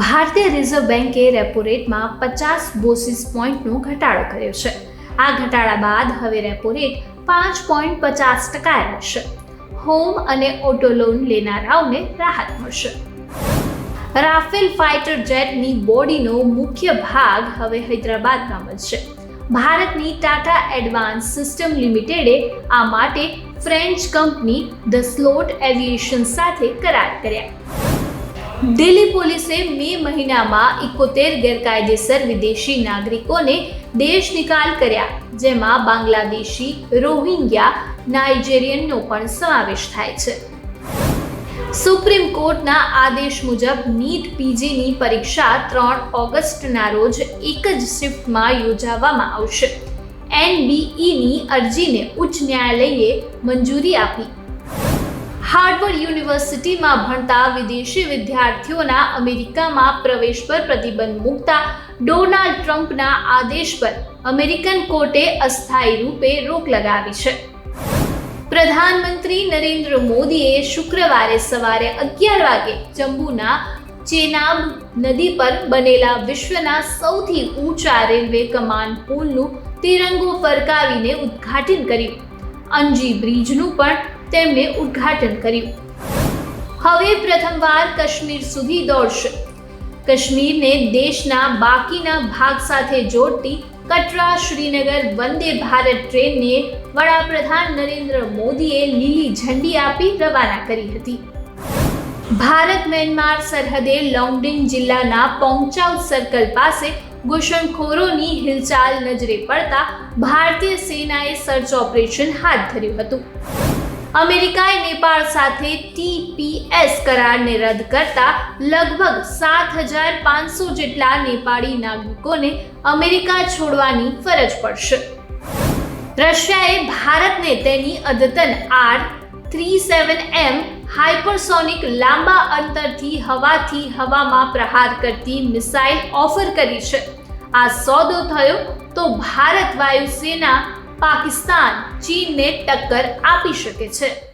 ભારતીય રિઝર્વ બેન્કે રેપો રેટમાં પચાસ બોસિસ પોઈન્ટનો ઘટાડો કર્યો છે. આ ઘટાડા બાદ હવે રેપો રેટ પાંચ પોઈન્ટ પચાસ ટકા રહેશે. હોમ અને ઓટો લોન લેનારાઓને રાહત મળશે. રાફેલ ફાઇટર જેટની બોડીનો મુખ્ય ભાગ હવે હૈદરાબાદમાં બનશે. ભારતની ટાટા એડવાન્સ સિસ્ટમ લિમિટેડે આ માટે French company the Slot Aviation સાથે કરાર કર્યા. દિલ્હી પોલીસે મે મહિનામાં એકોતેર ગેરકાયદેસર વિદેશી નાગરિકોને દેશ નિકાલ કર્યા, જેમાં બાંગ્લાદેશી રોહિંગ્યા નાઇજેરિયનનો પણ સમાવેશ થાય છે. સુપ્રીમ કોર્ટના આદેશ મુજબ નીટ પીજીની પરીક્ષા ત્રણ ઓગસ્ટના રોજ એક જ શિફ્ટમાં યોજાવામાં આવશે. એનબીઈની અરજીને ઉચ્ચ ન્યાયાલયે મંજૂરી આપી. હાર્વર્ડ યુનિવર્સિટીમાં ભણતા વિદેશી વિદ્યાર્થીઓના અમેરિકામાં પ્રવેશ પર પ્રતિબંધ મૂકતા ડોનાલ્ડ ટ્રમ્પના આદેશ પર અમેરિકન કોર્ટે અસ્થાયી રૂપે રોક લગાવી છે. પ્રધાનમંત્રી નરેન્દ્ર મોદીએ શુક્રવારે સવારે અગિયાર વાગે જમ્મુના ચેનાબ નદી પર બનેલા વિશ્વના સૌથી ઊંચા રેલવે કમાન પુલનું તિરંગો ફરકાવીને ઉદ્ઘાટન કર્યું. અંજી બ્રિજનું પણ તેમણે ઉદ્ઘાટન કર્યું. હવે પ્રથમવાર કાશ્મીર સુધી દોડશે. કાશ્મીરને દેશના બાકીના ભાગ સાથે જોડતી કટરા શ્રીનગર વંદે ભારત ટ્રેનને વડાપ્રધાન નરેન્દ્ર મોદીએ લીલી ઝંડી આપી રવાના કરી હતી. ભારત મ્યાનમાર સરહદે લોંગડિંગ જિલ્લાના પોંગચાઉ સર્કલ પાસે ઘૂસણખોરોની હિલચાલ નજરે પડતા ભારતીય સેનાએ સર્ચ ઓપરેશન હાથ ધર્યું હતું. અમેરિકાએ નેપાળ સાથે ટીપીએસ કરારને રદ કરતા લગભગ સાત હજાર પાંચસો જેટલા નેપાળી નાગરિકોને અમેરિકા છોડવાની ફરજ પડશે. રશિયાએ ભારતને તેની અદ્યતન R three seven M hypersonic લાંબા અંતરથી હવાથી હવામાં પ્રહાર કરતી મિસાઇલ ઓફર કરી છે. આ સોદો થયો તો ભારત વાયુસેના પાકિસ્તાન ચીનને ટક્કર આપી શકે છે.